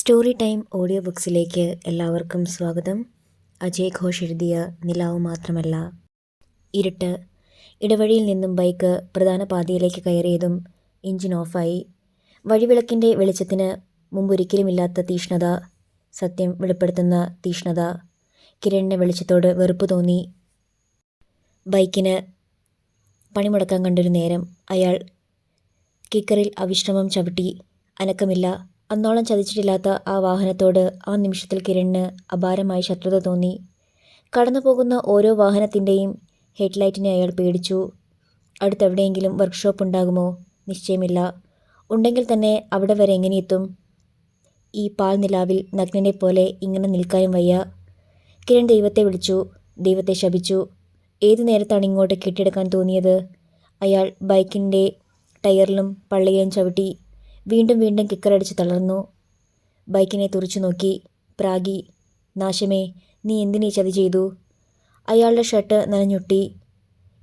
Story time audio ബുക്സിലേക്ക് എല്ലാവർക്കും സ്വാഗതം. അജയ് ഘോഷ് എഴുതിയ നിലാവ് മാത്രമല്ല. ഇരുട്ട്. ഇടവഴിയിൽ നിന്നും ബൈക്ക് പ്രധാന പാതയിലേക്ക് കയറിയതും എഞ്ചിൻ ഓഫായി. വഴിവിളക്കിന്റെ വെളിച്ചത്തിന് മുമ്പൊരിക്കലുമില്ലാത്ത തീഷ്ണത സത്യം വെളിപ്പെടുത്തുന്ന തീഷ്ണത കിരണിന്റെ വെളിച്ചത്തോട് വെറുപ്പ് തോന്നി. ബൈക്കിന് പണിമുടക്കാൻ കണ്ടൊരു നേരം അയാൾ കിക്കറിൽ അവിശ്രമം ചവിട്ടി അനക്കമില്ല. അന്നോളം ചതിച്ചിട്ടില്ലാത്ത ആ വാഹനത്തോട് ആ നിമിഷത്തിൽ കിരണിന് അപാരമായി ശത്രുത തോന്നി. കടന്നു പോകുന്ന ഓരോ വാഹനത്തിന്റെയും ഹെഡ്ലൈറ്റിനെ അയാൾ പേടിച്ചു. അടുത്തെവിടെയെങ്കിലും വർക്ക്ഷോപ്പ് ഉണ്ടാകുമോ? നിശ്ചയമില്ല. ഉണ്ടെങ്കിൽ തന്നെ അവിടെ വരെ എങ്ങനെ എത്തും? ഈ പാൽ നിലാവിൽ നഗ്നനെ പോലെ ഇങ്ങനെ നിൽക്കാനും വയ്യ. കിരൺ ദൈവത്തെ വിളിച്ചു ദൈവത്തെ ശപിച്ചു. ഏതു നേരത്താണ് ഇങ്ങോട്ട് കെട്ടിയെടുക്കാൻ തോന്നിയത്? അയാൾ ബൈക്കിന്റെ ടയറിലും പള്ളിയിലും ചവിട്ടി വീണ്ടും വീണ്ടും കിക്കറടിച്ച് തളർന്നു. ബൈക്കിനെ തുറച്ചു നോക്കി. പ്രാഗി നാശമേ നീ എന്തിനീ ചതി ചെയ്തു? അയാളുടെ ഷർട്ട് നനഞ്ഞൊട്ടി.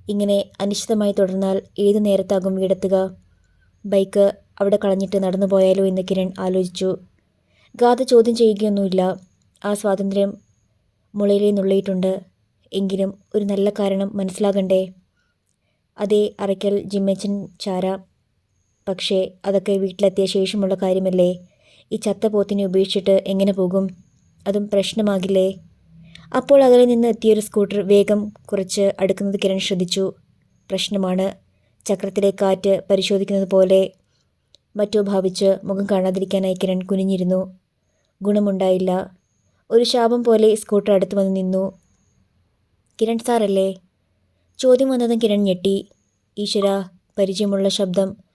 ഇങ്ങനെ അനിശ്ചിതമായി തുടർന്നാൽ ഏതു നേരത്താകും വീടെത്തുക? ബൈക്ക് അവിടെ കളഞ്ഞിട്ട് നടന്നു പോയാലോ എന്ന് കിരൺ ആലോചിച്ചു. ഗാഥ ചോദ്യം ചെയ്യുകയൊന്നുമില്ല. ആ സ്വാതന്ത്ര്യം മുളയിലേ നുള്ളിയിട്ടുണ്ട്. എങ്കിലും ഒരു നല്ല കാരണം മനസ്സിലാകണ്ടേ? അതേ അറയ്ക്കൽ ജിമ്മച്ചൻ ചാര. പക്ഷേ അതൊക്കെ വീട്ടിലെത്തിയ ശേഷമുള്ള കാര്യമല്ലേ? ഈ ചത്ത പോത്തിനെ ഉപേക്ഷിച്ചിട്ട് എങ്ങനെ പോകും? അതും പ്രശ്നമാകില്ലേ? അപ്പോൾ അകലെ നിന്ന് എത്തിയൊരു സ്കൂട്ടർ വേഗം കുറച്ച് അടുക്കുന്നത് കിരൺ ശ്രദ്ധിച്ചു. പ്രശ്നമാണ്. ചക്രത്തിലെ കാറ്റ് പരിശോധിക്കുന്നത് പോലെ. മറ്റോ ഭാവിച്ച് മുഖം കാണാതിരിക്കാനായി കിരൺ കുനിഞ്ഞിരുന്നു. ഗുണമുണ്ടായില്ല. ഒരു ശാപം പോലെ സ്കൂട്ടർ അടുത്ത് വന്ന് നിന്നു. കിരൺ സാറല്ലേ? ചോദ്യം വന്നതും കിരൺ ഞെട്ടി. ഈശ്വര പരിചയമുള്ള ശബ്ദം.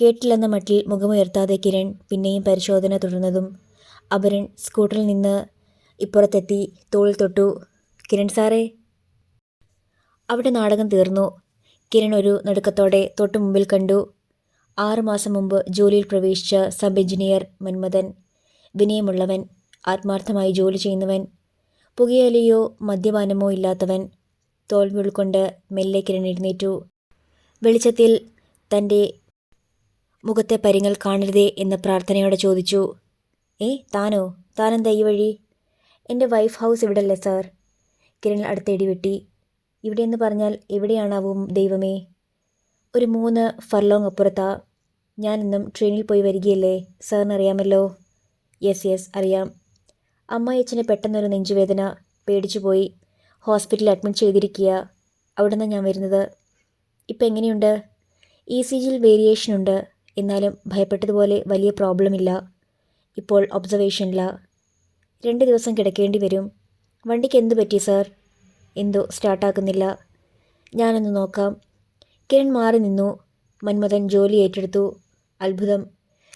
കേട്ടില്ലെന്ന മട്ടിൽ മുഖമുയർത്താതെ കിരൺ പിന്നെയും പരിശോധന തുടർന്നതും അപരൻ സ്കൂട്ടറിൽ നിന്ന് ഇപ്പുറത്തെത്തി തോളിൽ തൊട്ടു. കിരൺ സാറേ. അവിടെ നാടകം തീർന്നു. കിരൺ ഒരു നടുക്കത്തോടെ തൊട്ടു മുമ്പിൽ കണ്ടു. ആറുമാസം മുമ്പ് ജോലിയിൽ പ്രവേശിച്ച സബ് എഞ്ചിനീയർ മന്മഥൻ വിനയമുള്ളവൻ ആത്മാർത്ഥമായി ജോലി ചെയ്യുന്നവൻ പുകയലിയോ മദ്യപാനമോ ഇല്ലാത്തവൻ തോൽവി ഉൾക്കൊണ്ട് മെല്ലെ കിരൺ എഴുന്നേറ്റു. വെളിച്ചത്തിൽ തന്റെ മുഖത്തെ പരിങ്ങൾ കാണരുതേ എന്ന് പ്രാർത്ഥനയോടെ ചോദിച്ചു. ഏ താനോ? താനെന്താ ഈ വഴി? എന്റെ വൈഫ് ഹൗസ് ഇവിടല്ലേ സാർ. കിരൺ അടുത്തേടി വെട്ടി. ഇവിടെയെന്ന് പറഞ്ഞാൽ എവിടെയാണാവും ദൈവമേ? ഒരു മൂന്ന് ഫർലോങ് അപ്പുറത്താ. ഞാനിന്നും ട്രെയിനിൽ പോയി വരികയല്ലേ? സാറിനറിയാമല്ലോ യെസ് യെസ് അറിയാം. അമ്മായച്ചന് പെട്ടെന്നൊരു നെഞ്ചുവേദന. പേടിച്ചു പോയി. ഹോസ്പിറ്റലിൽ അഡ്മിറ്റ് ചെയ്തിരിക്കുക അവിടെ നിന്നാണ് ഞാൻ വരുന്നത്. ഇപ്പം എങ്ങനെയുണ്ട് ഇ സി ജിയിൽ വേരിയേഷൻ ഉണ്ട് എന്നാലും ഭയപ്പെട്ടതുപോലെ വലിയ പ്രോബ്ലം ഇല്ല ഇപ്പോൾ ഒബ്സർവേഷനില്ല രണ്ട് ദിവസം കിടക്കേണ്ടി വരും. വണ്ടിക്ക് എന്തു പറ്റി സാർ? എന്തോ സ്റ്റാർട്ടാക്കുന്നില്ല. ഞാനൊന്ന് നോക്കാം. കിരൺ മാറി നിന്നു. മന്മഥൻ ജോലി ഏറ്റെടുത്തു. അത്ഭുതം.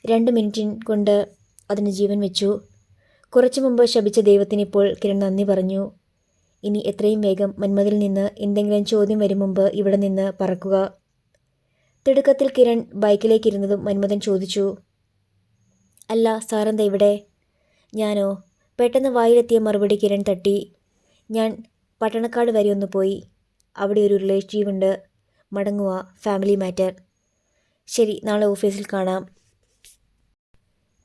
രണ്ട് മിനിറ്റിൻ കൊണ്ട് അതിന് ജീവൻ വെച്ചു. കുറച്ചു മുമ്പ് ശപിച്ച ദൈവത്തിന് ഇപ്പോൾ കിരൺ നന്ദി പറഞ്ഞു. ഇനി എത്രയും വേഗം മന്മതിൽ നിന്ന് എന്തെങ്കിലും ചോദ്യം വരും മുമ്പ് ഇവിടെ നിന്ന് പറക്കുക. തിടുക്കത്തിൽ കിരൺ ബൈക്കിലേക്ക് ഇരുന്നതും മന്മഥൻ ചോദിച്ചു അല്ല സാറെന്താ ഇവിടെ? ഞാനോ? പെട്ടെന്ന് വായിലെത്തിയ മറുപടി കിരൺ തട്ടി ഞാൻ പട്ടണക്കാട് വരെ ഒന്ന് പോയി. അവിടെ ഒരു റിലേറ്റീവ് ഉണ്ട് മടങ്ങുക ഫാമിലി മാറ്റർ. ശരി നാളെ ഓഫീസിൽ കാണാം.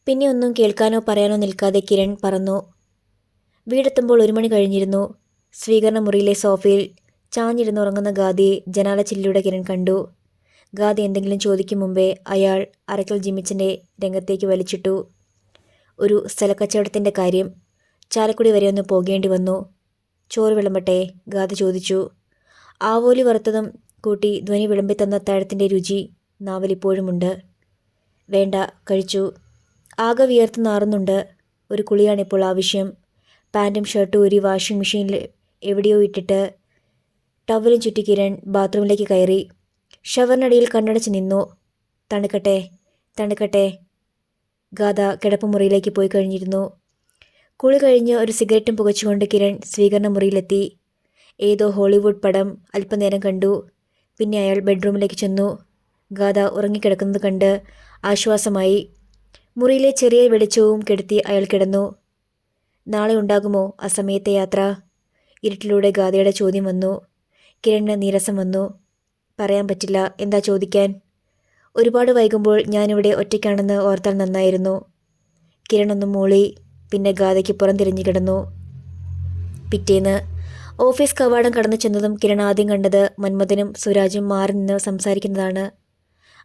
പിന്നെ ഒന്നും കേൾക്കാനോ പറയാനോ നിൽക്കാതെ കിരൺ പറന്നു. വീടെത്തുമ്പോൾ ഒരു മണി കഴിഞ്ഞിരുന്നു. സ്വീകരണ മുറിയിലെ സോഫയിൽ ചാഞ്ഞിരുന്നുറങ്ങുന്ന ഗാദിയെ ജനാല ചില്ലിയുടെ കിരൺ കണ്ടു. ഗാദി എന്തെങ്കിലും ചോദിക്കും മുമ്പേ അയാൾ അരക്കൽ ജിമിച്ചിന്റെ രംഗത്തേക്ക് വലിച്ചിട്ടു. ഒരു സ്ഥലക്കച്ചവടത്തിന്റെ കാര്യം ചാലക്കുടി വരെ ഒന്ന് പോകേണ്ടി വന്നു. ചോറ് വിളമ്പട്ടെ ഗാദ ചോദിച്ചു. ആവോലി വറുത്തതും കൂട്ടി ധ്വനി വിളമ്പിത്തന്ന താഴത്തിന്റെ രുചി നാവലിപ്പോഴുമുണ്ട്. വേണ്ട കഴിച്ചു. ആകെ വിയർത്ത് നാറുന്നുണ്ട്. ഒരു കുളിയാണിപ്പോൾ ആവശ്യം. പാന്റും ഷർട്ടും ഒരു വാഷിംഗ് മെഷീനിൽ എവിടെയോ ഇട്ടിട്ട് ടവലും ചുറ്റി കിരൺ ബാത്റൂമിലേക്ക് കയറി. ഷവറിനടിയിൽ കണ്ണടച്ച് നിന്നു. തണുക്കട്ടെ തണുക്കട്ടെ. ഗാഥ കിടപ്പുമുറിയിലേക്ക് പോയി കഴിഞ്ഞിരുന്നു. കുളി കഴിഞ്ഞ് ഒരു സിഗരറ്റും പുകച്ചുകൊണ്ട് കിരൺ സ്വീകരണ മുറിയിലെത്തി ഏതോ ഹോളിവുഡ് പടം അല്പനേരം കണ്ടു. പിന്നെ അയാൾ ബെഡ്റൂമിലേക്ക് ചെന്നു. ഗാഥ ഉറങ്ങിക്കിടക്കുന്നത് കണ്ട് ആശ്വാസമായി. മുറിയിലെ ചെറിയ വെളിച്ചവും കെടുത്തി അയാൾ കിടന്നു. നാളെ ഉണ്ടാകുമോ ആ സമയത്തെ യാത്ര? ഇരുട്ടിലൂടെ ഗാഥയുടെ ചോദ്യം വന്നു. കിരണിന് നീരസം വന്നു. പറയാൻ പറ്റില്ല. എന്താ ചോദിക്കാൻ? ഒരുപാട് വൈകുമ്പോൾ ഞാനിവിടെ ഒറ്റയ്ക്കാണെന്ന് ഓർത്താൽ നന്നായിരുന്നു. കിരൺ ഒന്ന് മൂളി പിന്നെ ഗാഥയ്ക്ക് പുറം തിരിഞ്ഞു കിടന്നു. പിറ്റേന്ന് ഓഫീസ് കവാടം കടന്നു ചെന്നതും കിരൺ ആദ്യം കണ്ടത് മന്മഥനും സുരാജും മാറി നിന്ന് സംസാരിക്കുന്നതാണ്.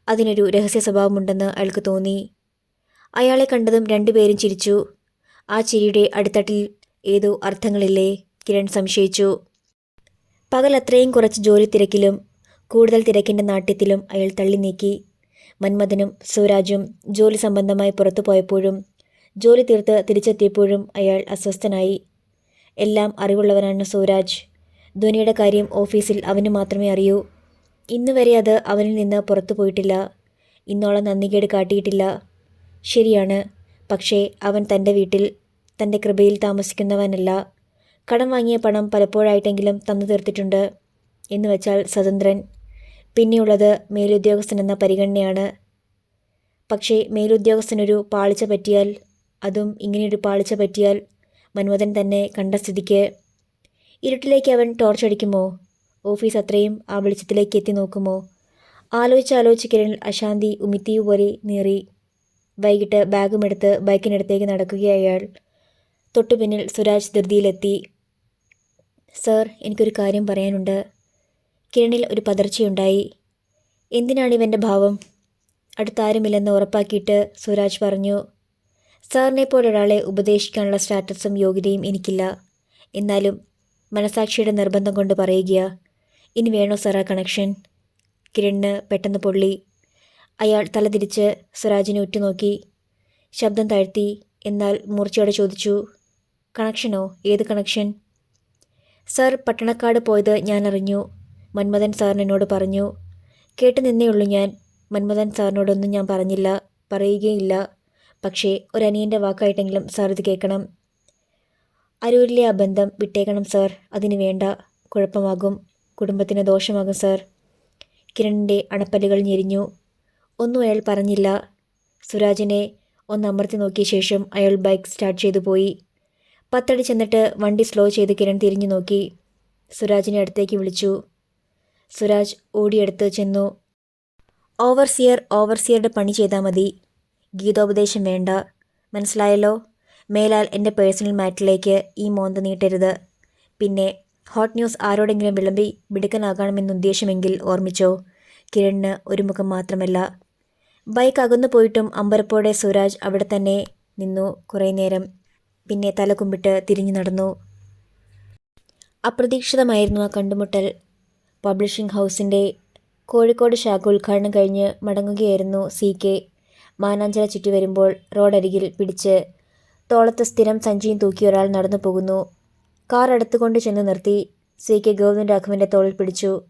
അതിനൊരു രഹസ്യ സ്വഭാവമുണ്ടെന്ന് അയാൾക്ക് തോന്നി. അയാളെ കണ്ടതും രണ്ടുപേരും ചിരിച്ചു. ആ ചിരിയുടെ അടിത്തട്ടിൽ ഏതോ അർത്ഥങ്ങളില്ലേ? കിരൺ സംശയിച്ചു. പകൽ അത്രയും കുറച്ച് ജോലി തിരക്കിലും കൂടുതൽ തിരക്കിന്റെ നാട്യത്തിലും അയാൾ തള്ളി നീക്കി. മന്മഥനും സൂരാജും ജോലി സംബന്ധമായി പുറത്തു പോയപ്പോഴും ജോലി തീർത്ത് തിരിച്ചെത്തിയപ്പോഴും അയാൾ അസ്വസ്ഥനായി. എല്ലാം അറിവുള്ളവനാണ് സൂരാജ് ധ്വനിയുടെ കാര്യം ഓഫീസിൽ അവന് മാത്രമേ അറിയൂ. ഇന്നുവരെ അത് അവനിൽ നിന്ന് പുറത്തു പോയിട്ടില്ല. ഇന്നോളം നന്ദികേട് കാട്ടിയിട്ടില്ല. ശരിയാണ്. പക്ഷേ അവൻ തന്റെ വീട്ടിൽ തന്റെ കൃപയിൽ താമസിക്കുന്നവനല്ല. കടം വാങ്ങിയ പണം പലപ്പോഴായിട്ടെങ്കിലും തന്നു തീർത്തിട്ടുണ്ട്. എന്നുവെച്ചാൽ സ്വതന്ത്രൻ പിന്നെയുള്ളത് മേലുദ്യോഗസ്ഥൻ എന്ന പരിഗണനയാണ്. പക്ഷേ മേലുദ്യോഗസ്ഥനൊരു പാളിച്ച പറ്റിയാൽ അതും ഇങ്ങനെയൊരു പാളിച്ച പറ്റിയാൽ മന്മഥൻ തന്നെ കണ്ട സ്ഥിതിക്ക് ഇരുട്ടിലേക്ക് അവൻ ടോർച്ച് അടിക്കുമോ? ഓഫീസ് അത്രയും ആ വെളിച്ചത്തിലേക്ക് എത്തി നോക്കുമോ? ആലോചിച്ചാലോചിച്ച് ആലോചിച്ച് കിരൺ അശാന്തി ഉമിത്തീവ് പോലെ നീറി വൈകിട്ട് ബാഗുമെടുത്ത് ബൈക്കിനടുത്തേക്ക് നടക്കുകയായ അയാൾ തൊട്ടു പിന്നിൽ സുരാജ് ധൃതിയിലെത്തി. സർ എനിക്കൊരു കാര്യം പറയാനുണ്ട്. കിരണിൽ ഒരു പതർച്ചയുണ്ടായി. എന്തിനാണ് ഇവന്റെ ഭാവം? അടുത്താരുമില്ലെന്ന് ഉറപ്പാക്കിയിട്ട് സുരാജ് പറഞ്ഞു. സാറിനെ പോലൊരാളെ ഉപദേശിക്കാനുള്ള സ്റ്റാറ്റസും യോഗ്യതയും എനിക്കില്ല. എന്നാലും മനസാക്ഷിയുടെ നിർബന്ധം കൊണ്ട് പറയുകയാ. ഇനി വേണോ സാർ ആ കണക്ഷൻ? കിരണിന് പെട്ടെന്ന് പൊള്ളി. അയാൾ തലതിരിച്ച് സുരാജിനെ ഉറ്റുനോക്കി. ശബ്ദം താഴ്ത്തി. എന്നാൽ മൂർച്ചയോടെ ചോദിച്ചു. കണക്ഷനോ? ഏത് കണക്ഷൻ? സാർ പട്ടണക്കാട് പോയത് ഞാൻ അറിഞ്ഞു മന്മഥൻ സാറിനോട് പറഞ്ഞു കേട്ട് നിന്നേയുള്ളൂ ഞാൻ. മന്മഥൻ സാറിനോടൊന്നും ഞാൻ പറഞ്ഞില്ല പറയുകയില്ല. പക്ഷേ ഒരനിയന്റെ വാക്കായിട്ടെങ്കിലും സാർ ഇത് കേൾക്കണം. അരൂരിലെ ആ ബന്ധം വിട്ടേക്കണം സാർ അതിന് വേണ്ട. കുഴപ്പമാകും. കുടുംബത്തിന് ദോഷമാകും സാർ കിരണിന്റെ അണപ്പല്ലുകൾ ഞെരിഞ്ഞു. ഒന്നും അയാൾ പറഞ്ഞില്ല. സുരാജിനെ ഒന്ന് അമർത്തി നോക്കിയ ശേഷം അയാൾ ബൈക്ക് സ്റ്റാർട്ട് ചെയ്തു പോയി. പത്തടി ചെന്നിട്ട് വണ്ടി സ്ലോ ചെയ്ത് കിരൺ തിരിഞ്ഞു നോക്കി. സുരാജിനെ അടുത്തേക്ക് വിളിച്ചു. സുരാജ് ഓടിയെടുത്ത് ചെന്നു. ഓവർസിയർ ഓവർസിയറുടെ പണി ചെയ്താൽ മതി. ഗീതോപദേശം വേണ്ട. മനസ്സിലായല്ലോ? മേലാൽ എന്റെ പേഴ്സണൽ മാറ്റിലേക്ക് ഈ മോന്ത നീട്ടരുത്. പിന്നെ ഹോട്ട് ന്യൂസ് ആരോടെങ്കിലും വിളമ്പി മിടുക്കനാകണമെന്ന് ഉദ്ദേശമെങ്കിൽ ഓർമ്മിച്ചോ? കിരണിന് ഒരു മുഖം മാത്രമല്ല. ബൈക്ക് അകന്നു പോയിട്ടും അമ്പരപ്പോടെ സുരാജ് അവിടെ തന്നെ നിന്നു കുറേ നേരം. പിന്നെ തല കുമ്പിട്ട് തിരിഞ്ഞു നടന്നു. അപ്രതീക്ഷിതമായിരുന്നു ആ കണ്ടുമുട്ടൽ. പബ്ലിഷിംഗ് ഹൗസിന്റെ കോഴിക്കോട് ശാഖ ഉദ്ഘാടനം കഴിഞ്ഞ് മടങ്ങുകയായിരുന്നു സി കെ. മാനാഞ്ചിറ ചുറ്റി വരുമ്പോൾ റോഡരികിൽ പിടിച്ച് തോളത്ത് സ്ഥിരം സഞ്ചിയും തൂക്കി ഒരാൾ നടന്നു പോകുന്നു. കാർ അടുത്തുകൊണ്ട് ചെന്ന് നിർത്തി സി കെ ഗൗതം രാഘവന്റെ തോളിൽ പിടിച്ചു.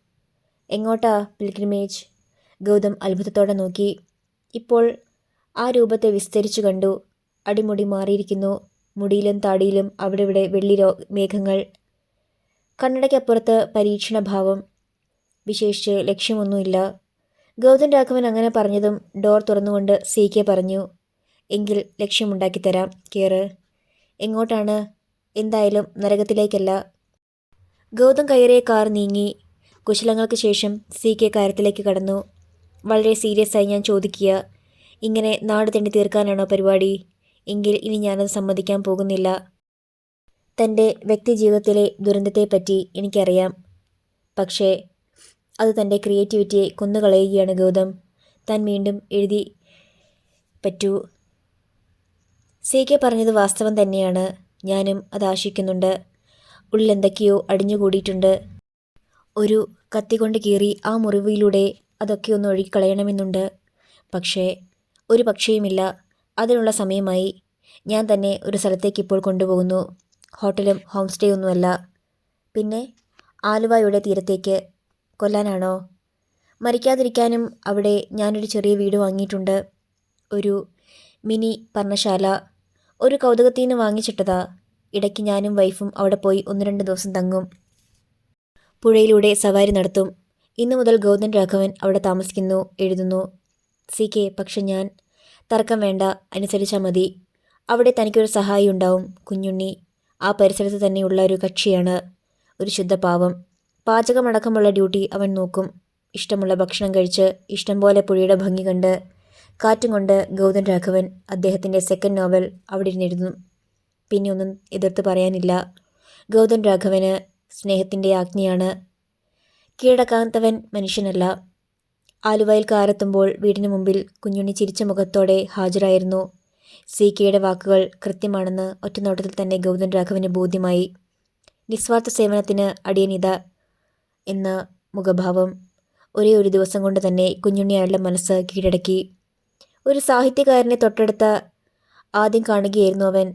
എങ്ങോട്ടാ പിൽഗ്രിമേജ് ഗൗതം അത്ഭുതത്തോടെ നോക്കി. ഇപ്പോൾ ആ രൂപത്തെ വിസ്തരിച്ചു കണ്ടു. അടിമുടി മാറിയിരിക്കുന്നു. മുടിയിലും താടിയിലും അവിടെ ഇവിടെ വെള്ളി മേഘങ്ങൾ. കണ്ണടയ്ക്കപ്പുറത്ത് പരീക്ഷണഭാവം. വിശേഷിച്ച് ലക്ഷ്യമൊന്നുമില്ല. ഗൗതം രാഘവൻ അങ്ങനെ പറഞ്ഞതും ഡോർ തുറന്നുകൊണ്ട് സി കെ പറഞ്ഞു എങ്കിൽ ലക്ഷ്യമുണ്ടാക്കി തരാം കേറ്. എങ്ങോട്ടാണ്? എന്തായാലും നരകത്തിലേക്കല്ല. ഗൗതം കയറിയ കാർ നീങ്ങി. കുശലങ്ങൾക്ക് ശേഷം സി കെ കാര്യത്തിലേക്ക് കടന്നു. വളരെ സീരിയസ് ആയി ഞാൻ ചോദിക്കുക ഇങ്ങനെ നാട് തെണ്ടി തീർക്കാനാണോ പരിപാടി? എങ്കിൽ ഇനി ഞാനത് സമ്മതിക്കാൻ പോകുന്നില്ല. തന്റെ വ്യക്തിജീവിതത്തിലെ ദുരന്തത്തെപ്പറ്റി എനിക്കറിയാം. പക്ഷേ അത് തന്റെ ക്രിയേറ്റിവിറ്റിയെ കൊന്നുകളയുകയാണ് ഗൗതം. താൻ വീണ്ടും എഴുതി പറ്റൂ. സി കെ പറഞ്ഞത് വാസ്തവം തന്നെയാണ്. ഞാനും അത് ആശിക്കുന്നുണ്ട്. ഉള്ളിലെന്തൊക്കെയോ അടിഞ്ഞുകൂടിയിട്ടുണ്ട്. ഒരു കത്തി കൊണ്ട് കീറി ആ മുറിവിലൂടെ അതൊക്കെ ഒന്ന് ഒഴുകിക്കളയണമെന്നുണ്ട്. പക്ഷേ ഒരു പക്ഷേയുമില്ല. അതിനുള്ള സമയമായി. ഞാൻ തന്നെ ഒരു സ്ഥലത്തേക്ക് ഇപ്പോൾ കൊണ്ടുപോകുന്നു. ഹോട്ടലും ഹോം സ്റ്റേ ഒന്നുമല്ല പിന്നെ ആലുവയുടെ തീരത്തേക്ക് കൊല്ലാനാണോ? മരിക്കാതിരിക്കാനും അവിടെ ഞാനൊരു ചെറിയ വീട് വാങ്ങിയിട്ടുണ്ട്. ഒരു മിനി പർണശാല. ഒരു കൗതുകത്തിന് വാങ്ങിച്ചിട്ടതാ. ഇടയ്ക്ക് ഞാനും വൈഫും അവിടെ പോയി ഒന്ന് രണ്ട് ദിവസം തങ്ങും. പുഴയിലൂടെ സവാരി നടത്തും. ഇന്നു മുതൽ ഗൗതം രാഘവൻ അവിടെ താമസിക്കുന്നു എഴുതുന്നു. സി കെ പക്ഷെ ഞാൻ തർക്കം വേണ്ട അനുസരിച്ചാൽ മതി. അവിടെ തനിക്കൊരു സഹായി ഉണ്ടാവും കുഞ്ഞുണ്ണി. ആ പരിസരത്ത് തന്നെയുള്ള ഒരു കക്ഷിയാണ് ഒരു ശുദ്ധ പാവം. പാചകമടക്കമുള്ള ഡ്യൂട്ടി അവൻ നോക്കും. ഇഷ്ടമുള്ള ഭക്ഷണം കഴിച്ച് ഇഷ്ടം പോലെ പുഴയുടെ ഭംഗി കണ്ട് കാറ്റും കൊണ്ട് ഗൗതം രാഘവൻ അദ്ദേഹത്തിന്റെ സെക്കൻഡ് നോവൽ അവിടെ ഇരുന്നിരുന്നു പിന്നെ ഒന്നും എതിർത്ത് പറയാനില്ല. ഗൗതൻ രാഘവന് സ്നേഹത്തിന്റെ ആജ്ഞയാണ്. കീഴടക്കാത്തവൻ മനുഷ്യനല്ല. ആലുവയിൽ കാറെത്തുമ്പോൾ വീടിന് മുമ്പിൽ കുഞ്ഞുണ്ണി ചിരിച്ച മുഖത്തോടെ ഹാജരായിരുന്നു. സി കെയുടെ വാക്കുകൾ കൃത്യമാണെന്ന് ഒറ്റനോട്ടത്തിൽ തന്നെ ഗൗതൻ രാഘവന് ബോധ്യമായി. നിസ്വാർത്ഥ സേവനത്തിന് അടിയനിത എന്ന മുഖഭാവം ഒരേ ഒരു ദിവസം കൊണ്ട് തന്നെ കുഞ്ഞുണ്ണി അയാളുടെ മനസ്സ് കീഴടക്കി. ഒരു സാഹിത്യകാരനെ തൊട്ടടുത്ത ആദ്യം കാണുകയായിരുന്നു അവൻ.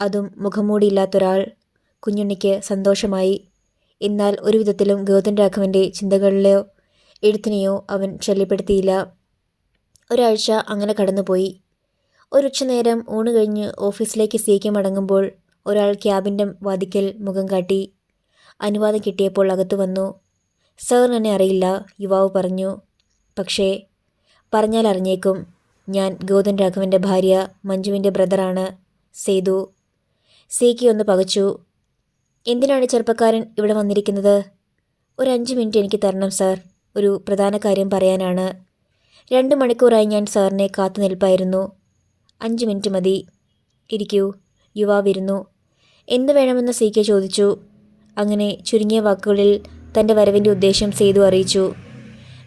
അതും മുഖംമൂടിയില്ലാത്തൊരാൾ കുഞ്ഞുണ്ണിക്ക് സന്തോഷമായി. എന്നാൽ ഒരു വിധത്തിലും ഗൗതം രാഘവന്റെ ചിന്തകളിലെയോ എഴുത്തിനെയോ അവൻ ശല്യപ്പെടുത്തിയില്ല. ഒരാഴ്ച അങ്ങനെ കടന്നുപോയി. ഒരു ഉച്ചനേരം ഊണ് കഴിഞ്ഞ് ഓഫീസിലേക്ക് സീക്ക് മടങ്ങുമ്പോൾ ഒരാൾ ക്യാബിന്റെ വാതിക്കൽ മുഖം കാട്ടി. അനുവാദം കിട്ടിയപ്പോൾ അകത്തു വന്നു. സാറിന് എന്നെ അറിയില്ല യുവാവ് പറഞ്ഞു. പക്ഷേ പറഞ്ഞാൽ അറിഞ്ഞേക്കും. ഞാൻ ഗോതൻ രാഘവന്റെ ഭാര്യ മഞ്ജുവിന്റെ ബ്രദറാണ് സേതു. സേക്കി ഒന്ന് പകച്ചു. എന്തിനാണ് ചെറുപ്പക്കാരൻ ഇവിടെ വന്നിരിക്കുന്നത്? ഒരു അഞ്ച് മിനിറ്റ് എനിക്ക് തരണം സാർ. ഒരു പ്രധാന കാര്യം പറയാനാണ്. രണ്ട് മണിക്കൂറായി ഞാൻ സാറിനെ കാത്തു നിൽപ്പായിരുന്നു. അഞ്ച് മിനിറ്റ് മതി. ഇരിക്കൂ. യുവാവിരുന്നു എന്ത് വേണമെന്ന് സി കെ ചോദിച്ചു. അങ്ങനെ ചുരുങ്ങിയ വാക്കുകളിൽ തന്റെ വരവിന്റെ ഉദ്ദേശം സേതു അറിയിച്ചു.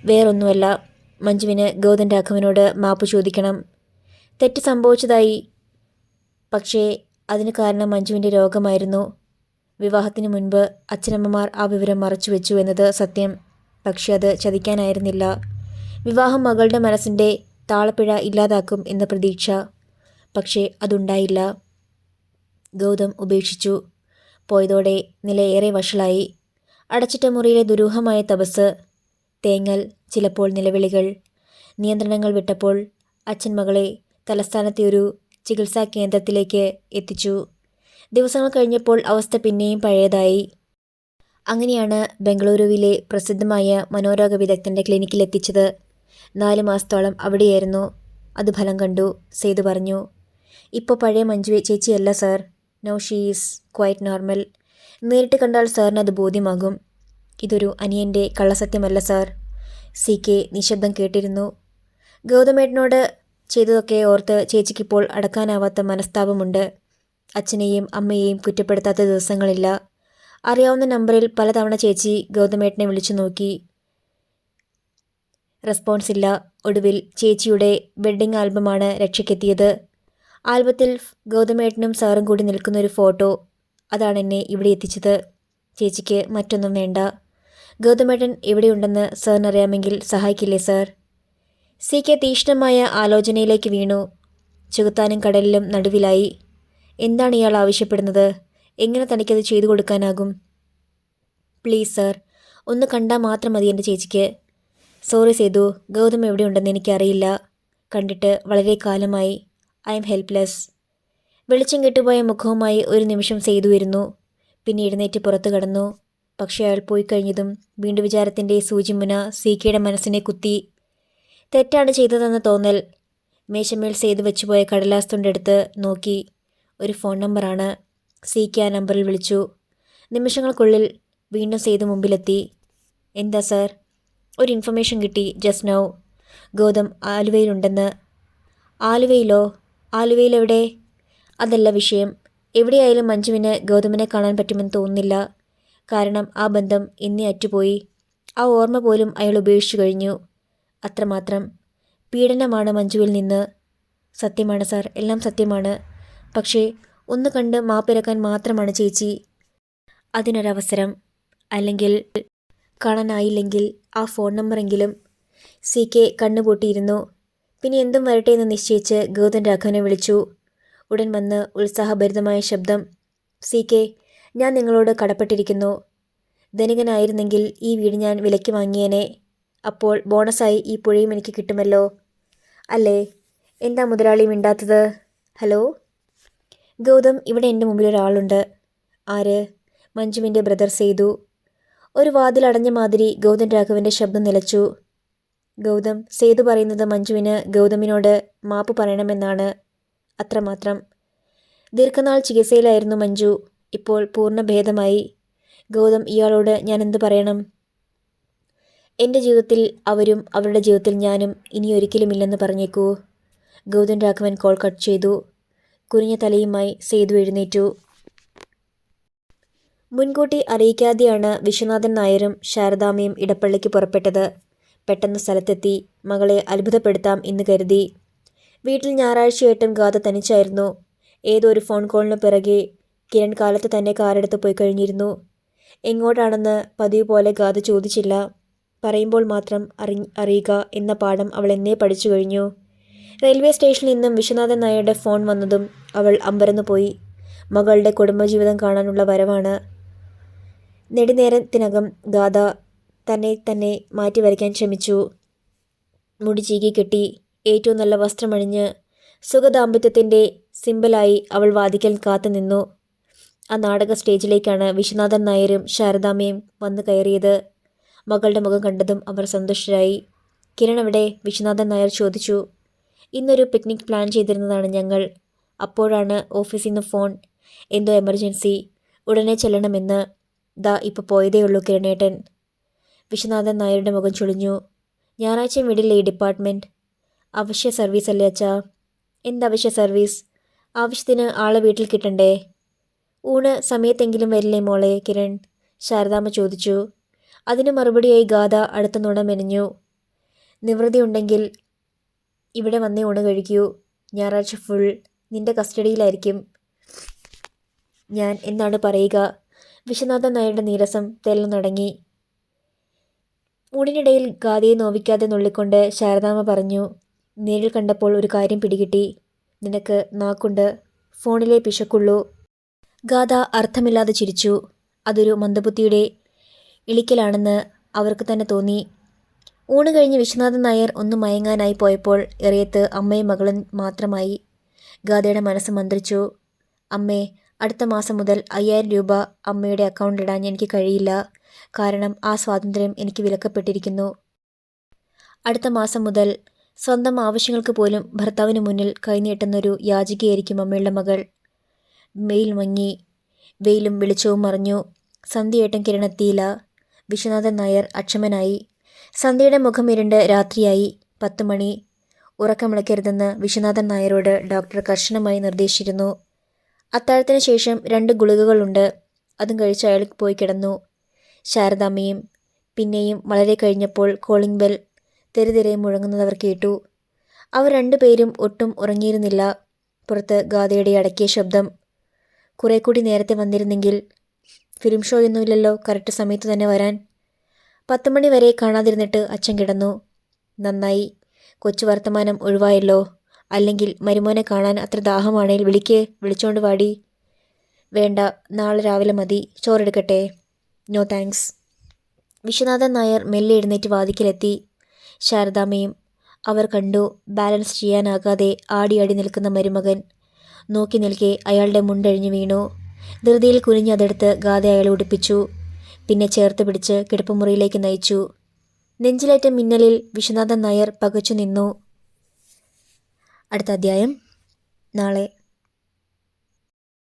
വേറൊന്നുമല്ല മഞ്ജുവിന് ഗൗതം രാഘവനോട് മാപ്പ് ചോദിക്കണം. തെറ്റ് സംഭവിച്ചതായി. പക്ഷേ അതിന് കാരണം മഞ്ജുവിന്റെ രോഗമായിരുന്നു. വിവാഹത്തിന് മുൻപ് അച്ഛനമ്മമാർ ആ വിവരം മറച്ചു വെച്ചു എന്നത് സത്യം. പക്ഷെ അത് ചതിക്കാനായിരുന്നില്ല. വിവാഹം മകളുടെ മനസ്സിന്റെ താളപ്പിഴ ഇല്ലാതാക്കും എന്ന പ്രതീക്ഷ. പക്ഷേ അതുണ്ടായില്ല. ഗൗതം ഉപേക്ഷിച്ചു. പോയതോടെ നില ഏറെ വഷളായി. അടച്ചിട്ട മുറിയിലെ ദുരൂഹമായ തപസ് തേങ്ങൽ ചിലപ്പോൾ നിലവിളികൾ നിയന്ത്രണങ്ങൾ വിട്ടപ്പോൾ അച്ഛൻ മകളെ തലസ്ഥാനത്തെ ഒരു ചികിത്സാ കേന്ദ്രത്തിലേക്ക് എത്തിച്ചു. ദിവസങ്ങൾ കഴിഞ്ഞപ്പോൾ അവസ്ഥ പിന്നെയും പഴയതായി. അങ്ങനെയാണ് ബംഗളൂരുവിലെ പ്രസിദ്ധമായ മനോരോഗ വിദഗ്ധന്റെ ക്ലിനിക്കിൽ എത്തിച്ചത്. നാല് മാസത്തോളം അവിടെയായിരുന്നു. അത് ഫലം കണ്ടു സെയ്ത് പറഞ്ഞു. ഇപ്പോൾ പഴയ Manju ചേച്ചിയല്ല sir. No she is quite normal നേരിട്ട് കണ്ടാൽ സാറിന് അത് ബോധ്യമാകും. ഇതൊരു അനിയന്റെ കള്ളസത്യമല്ല സാർ സി കെ നിശബ്ദം കേട്ടിരുന്നു. ഗൗതമേട്ടനോട് ചെയ്തതൊക്കെ ഓർത്ത് ചേച്ചിക്കിപ്പോൾ അടക്കാനാവാത്ത മനസ്താപമുണ്ട്. അച്ഛനെയും അമ്മയെയും കുറ്റപ്പെടുത്താത്ത ദിവസങ്ങളില്ല. അറിയാവുന്ന നമ്പറിൽ പലതവണ ചേച്ചി ഗൗതമേട്ടനെ വിളിച്ചു നോക്കി. റെസ്പോൺസ് ഇല്ല. ഒടുവിൽ ചേച്ചിയുടെ വെഡ്ഡിംഗ് ആൽബമാണ് രക്ഷയ്ക്കെത്തിയത്. ആൽബത്തിൽ ഗൗതമേട്ടനും സാറും കൂടി നിൽക്കുന്ന ഒരു ഫോട്ടോ അതാണ് എന്നെ ഇവിടെ എത്തിച്ചത്. ചേച്ചിക്ക് മറ്റൊന്നും വേണ്ട. ഗൗതമേട്ടൻ എവിടെയുണ്ടെന്ന് സാറിനറിയാമെങ്കിൽ സഹായിക്കില്ലേ സാർ? സി കെ തീക്ഷ്ണമായ ആലോചനയിലേക്ക് വീണു. ചുകത്താനും കടലിലും നടുവിലായി. എന്താണ് ഇയാൾ ആവശ്യപ്പെടുന്നത്? എങ്ങനെ തനിക്കത് ചെയ്തു കൊടുക്കാനാകും? പ്ലീസ് സാർ ഒന്ന് കണ്ടാൽ മാത്രം മതി എന്റെ ചേച്ചിക്ക്. സോറി സേതു ഗൗതം എവിടെയുണ്ടെന്ന് എനിക്കറിയില്ല. കണ്ടിട്ട് വളരെ കാലമായി. I'm helpless. വെളിച്ചം കെട്ടുപോയ മുഖവുമായി ഒരു നിമിഷം ചെയ്തു വരുന്നു പിന്നെ എഴുന്നേറ്റ് പുറത്തു കടന്നു. പക്ഷേ അയാൾ പോയി കഴിഞ്ഞതും വീണ്ടും വിചാരത്തിന്റെ സൂചിമുന സീക്കയുടെ മനസ്സിനെ കുത്തി. തെറ്റാണ് ചെയ്തതെന്ന് തോന്നൽ. മേശമേൽ ചെയ്തു വെച്ചു പോയ കടലാസ് തുണ്ടെടുത്ത് നോക്കി. ഒരു ഫോൺ നമ്പറാണ്. സീക്ക ആ നമ്പറിൽ വിളിച്ചു. നിമിഷങ്ങൾക്കുള്ളിൽ വീണ്ടും സേതു മുമ്പിലെത്തി. എന്താ സർ? ഒരു ഇൻഫർമേഷൻ കിട്ടി. Just now. ഗൗതം ആലുവയിലുണ്ടെന്ന്. ആലുവയിലോ? ആലുവയിലെവിടെ? അതല്ല വിഷയം. എവിടെയായാലും മഞ്ജുവിന് ഗൗതമനെ കാണാൻ പറ്റുമെന്ന് തോന്നുന്നില്ല. കാരണം ആ ബന്ധം ഇന്നേ അറ്റുപോയി. ആ ഓർമ്മ പോലും അയാൾ ഉപേക്ഷിച്ചു കഴിഞ്ഞു. അത്രമാത്രം. പീഡനമാണ് മഞ്ജുവിൽ നിന്ന്. സത്യമാണ് സാർ. എല്ലാം സത്യമാണ്. പക്ഷേ ഒന്ന് കണ്ട് മാപ്പിരക്കാൻ മാത്രമാണ് ചേച്ചി. അതിനൊരവസരം. അല്ലെങ്കിൽ കാണാനായില്ലെങ്കിൽ ആ ഫോൺ നമ്പറെങ്കിലും സി കെ കണ്ണുപൂട്ടിയിരുന്നു. പിന്നെ എന്തും വരട്ടെ എന്ന് നിശ്ചയിച്ച് ഗൗതം രാഘവനെ വിളിച്ചു. ഉടൻ വന്ന് ഉത്സാഹഭരിതമായ ശബ്ദം സി കെ ഞാൻ നിങ്ങളോട് കടപ്പെട്ടിരിക്കുന്നു. ധനികനായിരുന്നെങ്കിൽ ഈ വീട് ഞാൻ വിലയ്ക്ക് വാങ്ങിയേനെ. അപ്പോൾ ബോണസായി ഈ പുഴയും എനിക്ക് കിട്ടുമല്ലോ. അല്ലേ? എന്താ മുതലാളി മിണ്ടാത്തത്? ഹലോ? ഗൗതം ഇവിടെ എന്റെ മുമ്പിൽ ഒരാളുണ്ട്. ആര്? മഞ്ജുവിന്റെ ബ്രദർ സേതു. ഒരു വാതിൽ അടഞ്ഞ മാതിരി ഗൗതം രാഘവന്റെ ശബ്ദം നിലച്ചു. ഗൗതം സേതു പറയുന്നത് മഞ്ജുവിന് ഗൗതമിനോട് മാപ്പ് പറയണമെന്നാണ് അത്രമാത്രം. ദീർഘനാൾ ചികിത്സയിലായിരുന്നു മഞ്ജു. ഇപ്പോൾ പൂർണ ഭേദമായി. ഗൗതം ഇയാളോട് ഞാൻ എന്ത് പറയണം? എന്റെ ജീവിതത്തിൽ അവരും അവരുടെ ജീവിതത്തിൽ ഞാനും ഇനി ഒരിക്കലുമില്ലെന്ന് പറഞ്ഞേക്കൂ. ഗൗതം രാഘവൻ കോൾ കട്ട് ചെയ്തു. കുനിഞ്ഞ തലയുമായി സേതു എഴുന്നേറ്റു. മുൻകൂട്ടി അറിയിക്കാതെയാണ് വിശ്വനാഥൻ നായരും ശാരദാമയും ഇടപ്പള്ളിക്ക് പുറപ്പെട്ടത്. പെട്ടെന്ന് സ്ഥലത്തെത്തി മകളെ അത്ഭുതപ്പെടുത്താം എന്ന് കരുതി. വീട്ടിൽ ഞായറാഴ്ചയായിട്ടും ഗാഥ തനിച്ചായിരുന്നു. ഏതോ ഒരു ഫോൺ കോളിന് പിറകെ കിരൺ കാലത്ത് തന്നെ കാറെടുത്ത് പോയി കഴിഞ്ഞിരുന്നു. എങ്ങോട്ടാണെന്ന് പതിവ് പോലെ ഗാഥ ചോദിച്ചില്ല. പറയുമ്പോൾ മാത്രം അറി അറിയുക എന്ന പാഠം അവൾ എന്നേ പഠിച്ചു കഴിഞ്ഞു. റെയിൽവേ സ്റ്റേഷനിൽ നിന്നും വിശ്വനാഥൻ നായരുടെ ഫോൺ വന്നതും അവൾ അമ്പരന്നു പോയി. മകളുടെ കുടുംബജീവിതം കാണാനുള്ള വരവാണ്. നെടുനേരത്തിനകം ഗാഥ തന്നെ തന്നെ മാറ്റി വരയ്ക്കാൻ ശ്രമിച്ചു. മുടി ചീകി കെട്ടി ഏറ്റവും നല്ല വസ്ത്രമണിഞ്ഞ് സുഖദാമ്പത്യത്തിന്റെ സിമ്പിളായി അവൾ വാദിക്കൽ കാത്തു നിന്നു. ആ നാടക സ്റ്റേജിലേക്കാണ് വിശ്വനാഥൻ നായരും ശാരദാമ്മയും വന്നു കയറിയത്. മകളുടെ മുഖം കണ്ടതും അവർ സന്തുഷ്ടരായി. കിരൺ അവിടെ വിശ്വനാഥൻ നായർ ചോദിച്ചു ഇന്നൊരു പിക്നിക് പ്ലാൻ ചെയ്തിരുന്നതാണ് ഞങ്ങൾ. അപ്പോഴാണ് ഓഫീസിൽ നിന്ന് ഫോൺ എന്തോ എമർജൻസി ഉടനെ ചെല്ലണമെന്ന്. ദാ ഇപ്പോൾ പോയതേ ഉള്ളൂ കിരണേട്ടൻ. വിശ്വനാഥൻ നായരുടെ മുഖം ചുളിഞ്ഞു. ഞായറാഴ്ച മിഡിൽ ഈ ഡിപ്പാർട്ട്മെന്റ് അവശ്യ സർവീസ് അല്ലേ അച്ഛാ? എന്തവശ്യ സർവീസ്? ആവശ്യത്തിന് ആളെ വീട്ടിൽ കിട്ടണ്ടേ? ഊണ് സമയത്തെങ്കിലും വരില്ലേ മോളെ? കിരൺ ശാരദാമ്മ ചോദിച്ചു. അതിന് മറുപടിയായി ഗാഥ അടുത്ത നുണ മെനഞ്ഞു. ഉണ്ടെങ്കിൽ ഇവിടെ വന്നേ ഊണ് കഴിക്കൂ. ഞായറാഴ്ച ഫുൾ നിന്റെ കസ്റ്റഡിയിലായിരിക്കും. ഞാൻ എന്നാണ് പറയുക? വിശ്വനാഥൻ നായരുടെ നീരസം തെല്ലൊന്നടങ്ങി ഊണിനിടയിൽ ഗാദിയെ നോവിക്കാതെ നുള്ളിക്കൊണ്ട് ശാരദാമ്മ പറഞ്ഞു നേരിൽ കണ്ടപ്പോൾ ഒരു കാര്യം പിടികിട്ടി. നിനക്ക് നാക്കുണ്ട്. ഫോണിലെ പിശക്കുള്ളൂ. ഗാഥ അർത്ഥമില്ലാതെ ചിരിച്ചു. അതൊരു മന്ദബുദ്ധിയുടെ ഇളിക്കലാണെന്ന് അവർക്ക് തന്നെ തോന്നി. ഊണ് കഴിഞ്ഞ് വിശ്വനാഥൻ നായർ ഒന്ന് മയങ്ങാനായി പോയപ്പോൾ എറിയത്ത് അമ്മയും മകളും മാത്രമായി. ഗാഥയുടെ മനസ്സ് മന്ത്രിച്ചു. അമ്മേ അടുത്ത മാസം മുതൽ അയ്യായിരം രൂപ അമ്മയുടെ അക്കൗണ്ടിലിടാൻ എനിക്ക് കഴിയില്ല. കാരണം ആ സ്വാതന്ത്ര്യം എനിക്ക് വിലക്കപ്പെട്ടിരിക്കുന്നു. അടുത്ത മാസം മുതൽ സ്വന്തം ആവശ്യങ്ങൾക്ക് പോലും ഭർത്താവിന് മുന്നിൽ കൈനീട്ടുന്നൊരു യാചികയായിരിക്കും അമ്മയുടെ മകൾ. മെയിൽ മങ്ങി വെയിലും വെളിച്ചവും മറിഞ്ഞു സന്ധ്യയേട്ടൻ കിരണെത്തിയില്ല വിശ്വനാഥൻ നായർ അക്ഷമനായി സന്ധ്യയുടെ മുഖം ഇരുണ്ട് രാത്രിയായി പത്ത് മണി ഉറക്കമിളക്കരുതെന്ന് വിശ്വനാഥൻ നായരോട് ഡോക്ടർ കർശനമായി നിർദ്ദേശിച്ചിരുന്നു. അത്താഴത്തിന് ശേഷം രണ്ട് ഗുളികകളുണ്ട്. അതും കഴിച്ച് അയാൾ പോയി കിടന്നു. ശാരദാമ്മയും പിന്നെയും വളരെ കഴിഞ്ഞപ്പോൾ കോളിംഗ് ബെൽ തെരുതിരെ മുഴങ്ങുന്നത് അവർ കേട്ടു. അവർ രണ്ടുപേരും ഒട്ടും ഉറങ്ങിയിരുന്നില്ല. പുറത്ത് ഗാഥയുടെ അടക്കിയ ശബ്ദം. കുറെ കൂടി നേരത്തെ വന്നിരുന്നെങ്കിൽ ഫിലിം ഷോ ഒന്നുമില്ലല്ലോ കറക്റ്റ് സമയത്ത് തന്നെ വരാൻ. പത്ത് മണി വരെ കാണാതിരുന്നിട്ട് അച്ഛൻ കിടന്നു. നന്നായി. കൊച്ചു വർത്തമാനം ഒഴിവായല്ലോ. അല്ലെങ്കിൽ മരുമോനെ കാണാൻ അത്ര ദാഹമാണേൽ വിളിക്കേ വിളിച്ചോണ്ട് വാടി. വേണ്ട നാളെ രാവിലെ മതി ചോറെടുക്കട്ടെ. നോ താങ്ക്സ് വിശ്വനാഥൻ നായർ മെല്ലെ എഴുന്നേറ്റ് വാതിക്കലെത്തി. ശാരദാമ്മയും അവർ കണ്ടു ബാലൻസ് ചെയ്യാനാകാതെ ആടിയാടി നിൽക്കുന്ന മരുമകൻ. നോക്കി നിൽക്കെ അയാളുടെ മുണ്ടഴിഞ്ഞു വീണു. ധൃതിയിൽ കുനിഞ്ഞ് അതെടുത്ത് ഗാഥ അയാളെ ഉടുപ്പിച്ചു. പിന്നെ ചേർത്ത് പിടിച്ച് കിടപ്പുമുറിയിലേക്ക് നയിച്ചു. നെഞ്ചിലേറ്റ മിന്നലിൽ വിശ്വനാഥൻ നായർ പകച്ചു നിന്നു. അടുത്ത അധ്യായം. നാളെ.